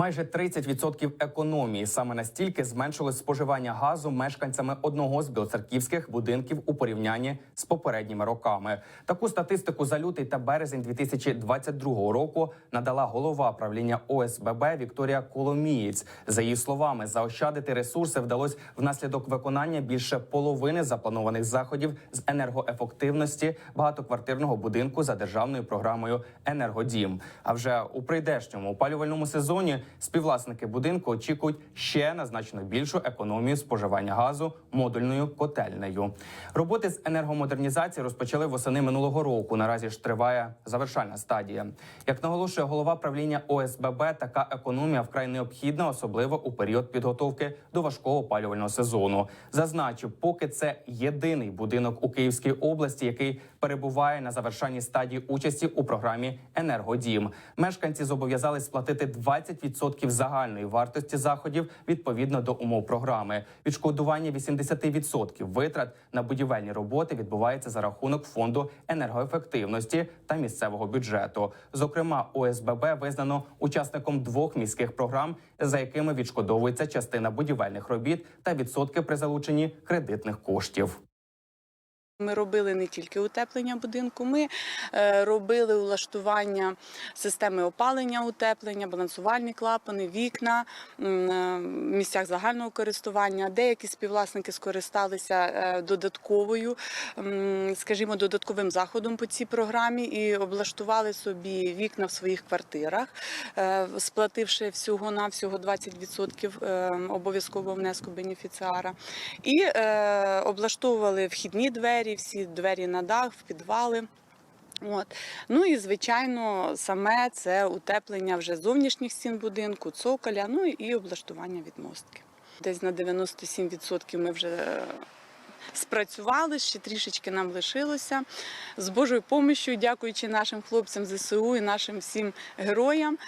Майже 30% економії саме настільки зменшилось споживання газу мешканцями одного з білоцерківських будинків у порівнянні з попередніми роками. Таку статистику за лютий та березень 2022 року надала голова правління ОСББ Вікторія Коломієць. За її словами, заощадити ресурси вдалося внаслідок виконання більше половини запланованих заходів з енергоефективності багатоквартирного будинку за державною програмою Енергодім. А вже у прийдешньому опалювальному сезоні співвласники будинку очікують ще на значно більшу економію споживання газу модульною котельнею. Роботи з енергомодернізації розпочали восени минулого року. Наразі ж триває завершальна стадія. Як наголошує голова правління ОСББ, така економія вкрай необхідна, особливо у період підготовки до важкого опалювального сезону. Зазначу, поки це єдиний будинок у Київській області, який перебуває на завершальній стадії участі у програмі Енергодім. Мешканці зобов'язались сплатити 20% загальної вартості заходів відповідно до умов програми. Відшкодування 80% витрат на будівельні роботи відбувається за рахунок фонду енергоефективності та місцевого бюджету. Зокрема, ОСББ визнано учасником двох міських програм, за якими відшкодовується частина будівельних робіт та відсотки при залученні кредитних коштів. Ми робили не тільки утеплення будинку, ми е, робили улаштування системи опалення, утеплення, балансувальні клапани, вікна в місцях загального користування. Деякі співвласники скористалися е, додатковою, скажімо, додатковим заходом по цій програмі і облаштували собі вікна в своїх квартирах, е, сплативши всього на всього 20% е, обов'язкового внеску бенефіціара. І облаштовували вхідні двері, всі двері на дах, в підвали. От. Ну і звичайно, саме це утеплення вже зовнішніх стін будинку, цоколя, ну і облаштування відмостки. Десь на 97% ми вже спрацювали, ще трішечки нам лишилося. З Божою помощю, дякуючи нашим хлопцям ЗСУ і нашим всім героям.